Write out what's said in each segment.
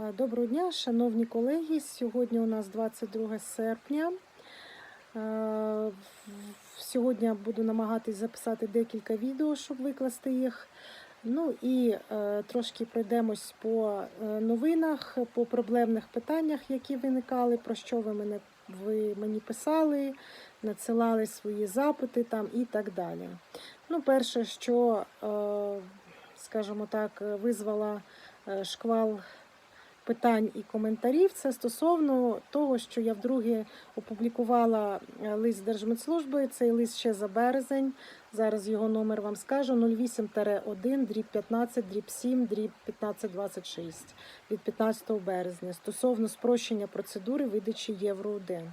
А, Доброго дня, шановні колеги. Сьогодні у нас 22 серпня. Е, Сьогодні буду намагатись записати декілька відео, щоб викласти їх. Ну і е, трошки пройдемось по е, новинах, по проблемних питаннях, які виникали, про що ви мене ви мені писали, надсилали свої запити там і так далі. Ну, перше, що, е, скажімо так, визвала е, шквал питань і коментарів. Це стосовно того, що я вдруге опублікувала е, лист Держмедслужби. Цей лист ще за березень. Зараз його номер вам скажу 08-1, дріб 15, дріб 7, дріб 1526 від 15 березня стосовно спрощення процедури видачі Євро 1.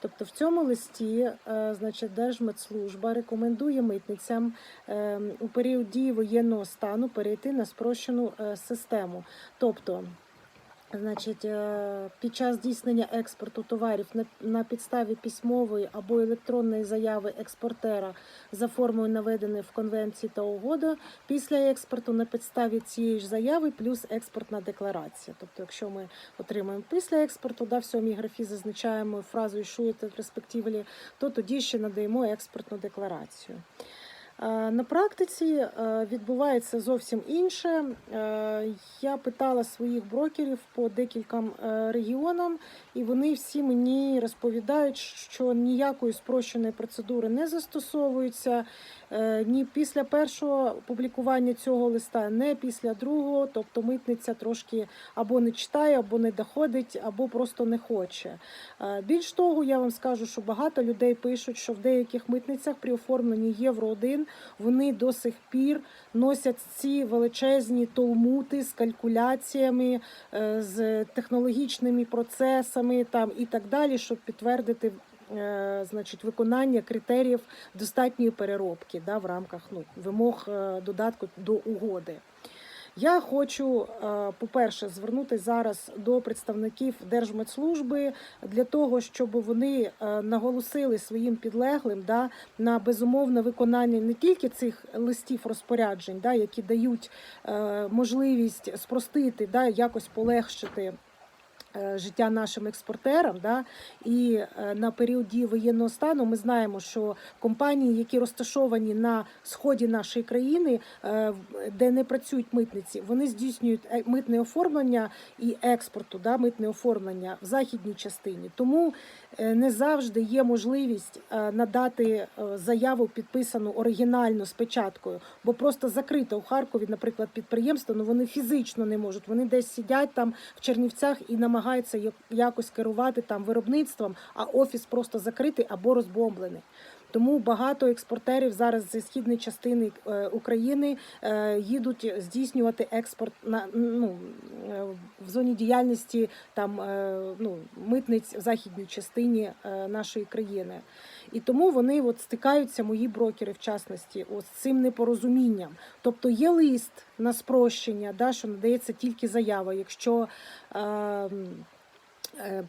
Тобто в цьому листі е, значить, Держмедслужба рекомендує митницям е, у період дії воєнного стану перейти на спрощену систему. Тобто, Значить, е, під час здійснення експорту товарів на, підставі письмової або електронної заяви експортера за формою наведеної в конвенції та угода, після експорту на підставі цієї ж заяви плюс експортна декларація. Тобто, якщо ми отримаємо після експорту, да, в сьомій графі зазначаємо фразу «ішуєте респективлі, то тоді ще надаємо експортну декларацію. Е, На практиці е, відбувається зовсім інше. Е, Я питала своїх брокерів по декільком регіонам, і вони всі мені розповідають, що ніякої спрощеної процедури не застосовується ні після першого публікування цього листа, не після другого. Тобто митниця трошки або не читає, або не доходить, або просто не хоче. Більш того, я вам скажу, що багато людей пишуть, що в деяких митницях при оформленні Євро 1 вони до сих пір носять ці величезні толмути з калькуляціями, е, з технологічними процесами там і так далі, щоб підтвердити. е, Значить, виконання критеріїв достатньої переробки да, в рамках ну, вимог е, додатку до угоди. Я хочу, е, по-перше, звернутися зараз до представників Держмедслужби для того, щоб вони е, наголосили своїм підлеглим да, на безумовне виконання не тільки цих листів розпоряджень, да, які дають е, можливість спростити, да, якось полегшити. Е, Життя нашим експортерам, да, і е, на період дії воєнного стану ми знаємо, що компанії, які розташовані на сході нашої країни, е, де не працюють митниці, вони здійснюють митне оформлення і експорту, да, митне оформлення в західній частині. Тому не завжди є можливість надати заяву підписану оригінально з бо просто закрите у Харкові, наприклад, підприємство, ну вони фізично не можуть. Вони десь сидять там в Чернівцях і намагаються я- якось керувати там виробництвом, а офіс просто закритий або розбомблений. Тому багато експортерів зараз зі східної частини е, України е, їдуть здійснювати експорт на ну е, в зоні діяльності там ну митниць в західній частині нашої країни. І тому вони от стикаються, мої брокери, в частності, з цим непорозумінням. Тобто є лист на спрощення, да, що надається тільки заява, якщо. Е,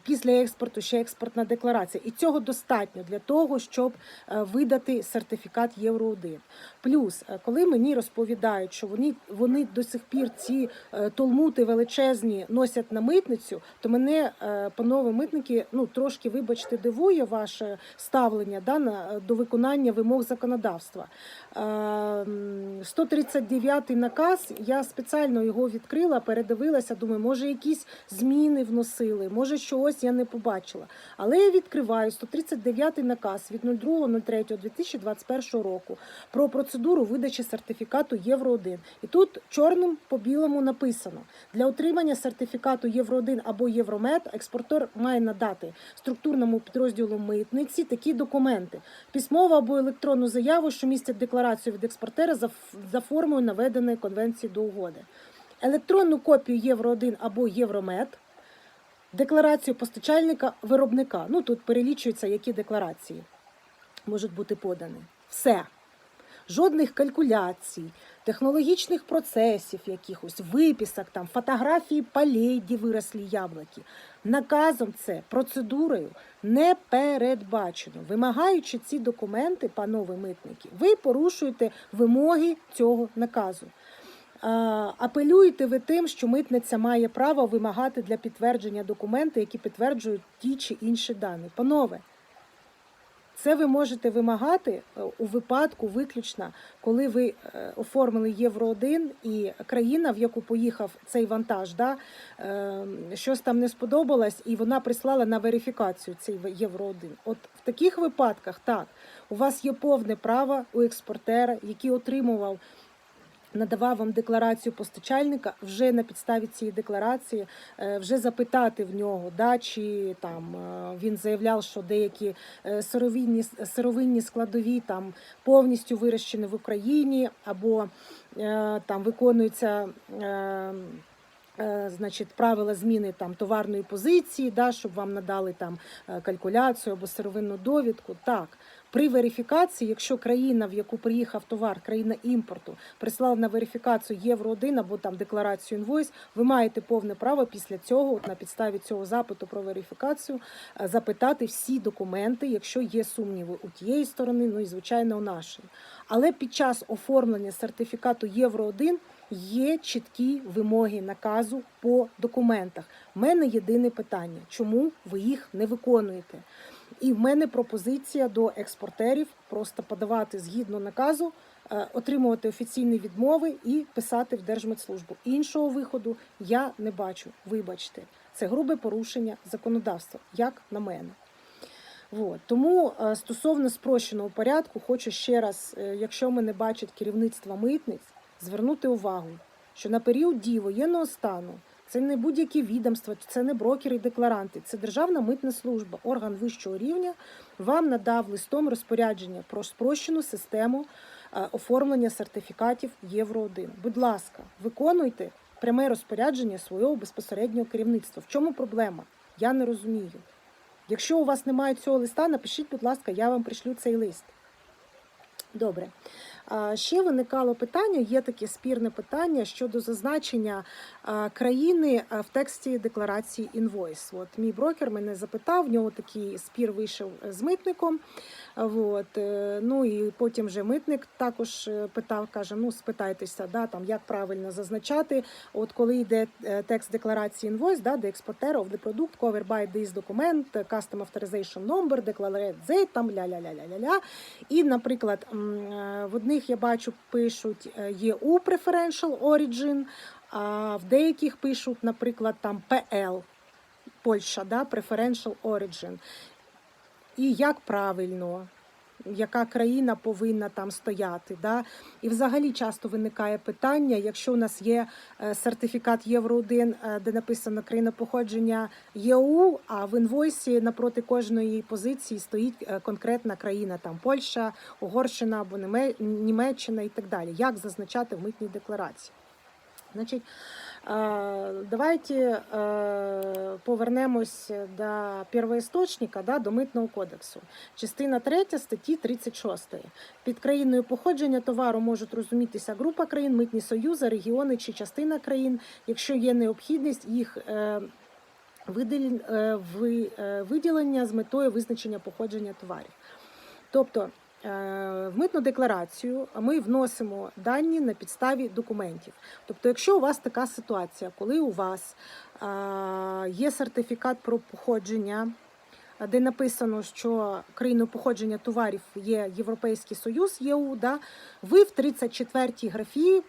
Після експорту ще експортна декларація, і цього достатньо для того, щоб е, видати сертифікат Євро 1 Плюс, е, коли мені розповідають, що вони вони до сих пір ці е, толмути величезні носять на митницю, то мене, е, панове митники, ну трошки, вибачте, дивує ваше ставлення да, на, до виконання вимог законодавства. Е, м, 139 наказ, я спеціально його відкрила, передивилася, думаю, може якісь зміни вносили, може чогось я не побачила. Але я відкриваю 139 наказ від 02.03.2021 року про процедуру видачі сертифікату Євро 1. І тут чорним по білому написано: для отримання сертифікату Євро 1 або Євромет експортер має надати структурному підрозділу митниці такі документи: письмову або електронну заяву, що містять декларацію від експортера за, за формою наведеної конвенції до угоди. Електронну копію Євро 1 або Євромет, декларацію постачальника виробника. Ну тут перелічуються, які декларації можуть бути подані. Все. Жодних калькуляцій, технологічних процесів, якихось виписок, там фотографії полей, де вирослі яблуки. Наказом це процедурою не передбачено. Вимагаючи ці документи, панове митники, ви порушуєте вимоги цього наказу. Апелюєте ви тим, що митниця має право вимагати для підтвердження документи, які підтверджують ті чи інші дані. Панове, це ви можете вимагати е, у випадку виключно, коли ви е, оформили Євро 1 і країна, в яку поїхав цей вантаж, да, е, щось там не сподобалось, і вона прислала на верифікацію цей Євро 1. От в таких випадках так, у вас є повне право у експортера, який отримував. Надавав вам декларацію постачальника, вже на підставі цієї декларації е, вже запитати в нього, да, чи там е, він заявляв, що деякі е, сировинні, сировинні складові там повністю вирощені в Україні, або там виконуються. Е, Значить, правила зміни там товарної позиції, да, щоб вам надали там е, калькуляцію або сировинну довідку. Так, при верифікації, якщо країна, в яку приїхав товар, країна імпорту, прислала на верифікацію євро 1 або там декларацію інвойс, ви маєте повне право після цього, от на підставі цього запиту про верифікацію, е, запитати всі документи, якщо є сумніви у тієї сторони, ну і звичайно у нашої. Але під час оформлення сертифікату євро 1 Є чіткі вимоги наказу по документах. У мене єдине питання, чому ви їх не виконуєте? І в мене пропозиція до експортерів просто подавати згідно наказу, е, отримувати офіційні відмови і писати в Держмедслужбу. Іншого виходу я не бачу. Вибачте, це грубе порушення законодавства, як на мене. От. Тому е, стосовно спрощеного порядку, хочу ще раз, е, якщо мене бачить керівництво митниць, звернути увагу, що на період дії воєнного стану це не будь-які відомства, це не брокери, і декларанти, це Державна митна служба, орган вищого рівня вам надав листом розпорядження про спрощену систему е, оформлення сертифікатів Євро 1 Будь ласка, виконуйте пряме розпорядження свого безпосереднього керівництва. В чому проблема? Я не розумію. Якщо у вас немає цього листа, напишіть, будь ласка, я вам пришлю цей лист. Добре. Ще виникало питання, є таке спірне питання щодо зазначення країни в тексті декларації інвойс. От мій брокер мене запитав, в нього такий спір вийшов з митником. От, е, ну і потім вже митник також е, питав, каже: ну спитайтеся, да, там як правильно зазначати. От коли йде е, текст декларації інвойс, да, де експортер of the product, cover by this document, custom authorization number, declared Z, там ля-ля-ля-ля-ля-ля. І, наприклад, м, е, в одних я бачу пишуть е, EU Preferential Origin, а в деяких пишуть, наприклад, там PL. Польща, да, Preferential Origin. І як правильно, яка країна повинна там стояти. Да? І взагалі часто виникає питання, якщо у нас є е, сертифікат Євро 1 е, де написано країна походження ЄУ, а в інвойсі напроти кожної позиції стоїть е, конкретна країна, там Польща, Угорщина або Німеччина і так далі. Як зазначати в митній декларації? Значить, давайте е, повернемось до первоісточника, да, до митного кодексу. Частина 3 статті 36. Під країною походження товару можуть розумітися група країн, митні союзи, регіони чи частина країн, якщо є необхідність їх. е, виділен- е, ви- е, виділення з метою визначення походження товарів. Тобто е, в митну декларацію ми вносимо дані на підставі документів. Тобто, якщо у вас така ситуація, коли у вас е, є сертифікат про походження, е, де написано, що країною походження товарів є Європейський Союз, ЄУ, да, ви в 34-й графі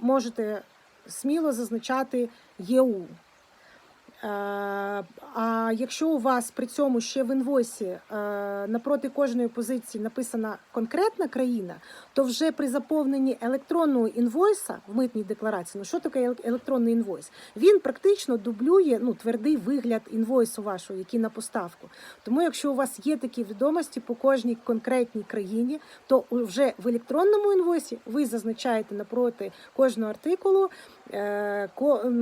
можете сміло зазначати ЄУ. Е, А якщо у вас при цьому ще в інвойсі е, напроти кожної позиції написана конкретна країна, то вже при заповненні електронного інвойса в митній декларації, ну що таке електронний інвойс? Він практично дублює ну, твердий вигляд інвойсу вашого, який на поставку. Тому, якщо у вас є такі відомості по кожній конкретній країні, то вже в електронному інвойсі ви зазначаєте напроти кожного артикулу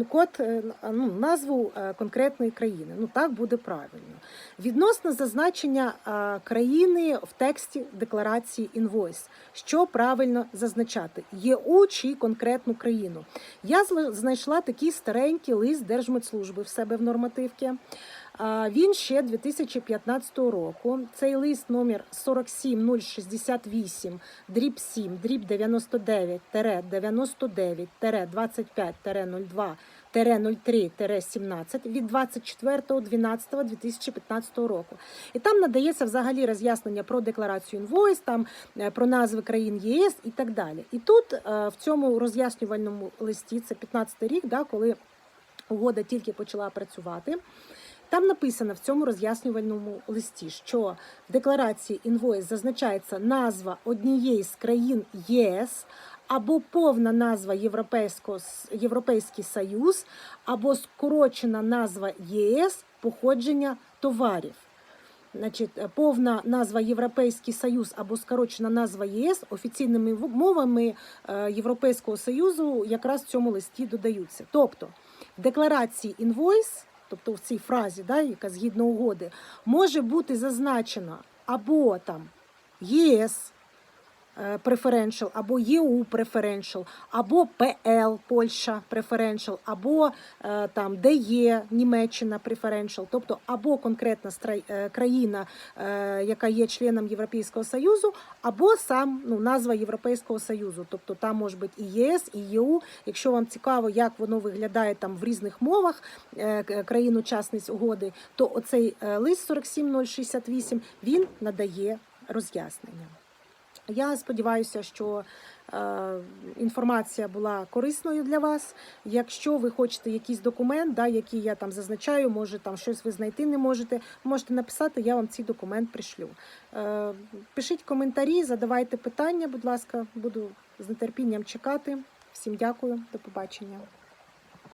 код, е, ну, назву е, конкретної країни. Ну так буде правильно. Відносно зазначення е, країни в тексті декларації інвойс, що правильно зазначати ЄУ чи конкретну країну. Я знайшла такий старенький лист Держмедслужби в себе в нормативці. Він ще 2015 року. Цей лист номер 47068, дріб 7, дріб 99, 99, 25, 02, 03-17 від 24.12.2015 року. І там надається взагалі роз'яснення про декларацію інвойс, там е, про назви країн ЄС і так далі. І тут е, в цьому роз'яснювальному листі, це 15 рік, да, коли угода тільки почала працювати. Там написано в цьому роз'яснювальному листі, що в декларації інвойс зазначається назва однієї з країн ЄС або повна назва Європейський Союз, або скорочена назва єС походження товарів. Значить, е, повна назва Європейський Союз або скорочена назва ЄС офіційними мовами е, Європейського Союзу якраз в цьому листі додаються. Тобто в декларації інвойс, тобто в цій фразі, да, яка згідно угоди, може бути зазначена або там ЄС Preferential, або ЄУ Preferential, або ПЛ Польща Preferential, або е, там ДЕ Німеччина Preferential, тобто або конкретна е, країна, е, яка є членом Європейського Союзу, або сам ну, назва Європейського Союзу. Тобто там може бути і ЄС, і ЄУ. Якщо вам цікаво, як воно виглядає там в різних мовах е, країн-учасниць угоди, то оцей е, лист 47068 він надає роз'яснення. Я сподіваюся, що е, інформація була корисною для вас. Якщо ви хочете якийсь документ, да, який я там зазначаю, може там щось ви знайти не можете, можете написати, я вам цей документ пришлю. Е, пишіть коментарі, задавайте питання, будь ласка, буду з нетерпінням чекати. Всім дякую, до побачення.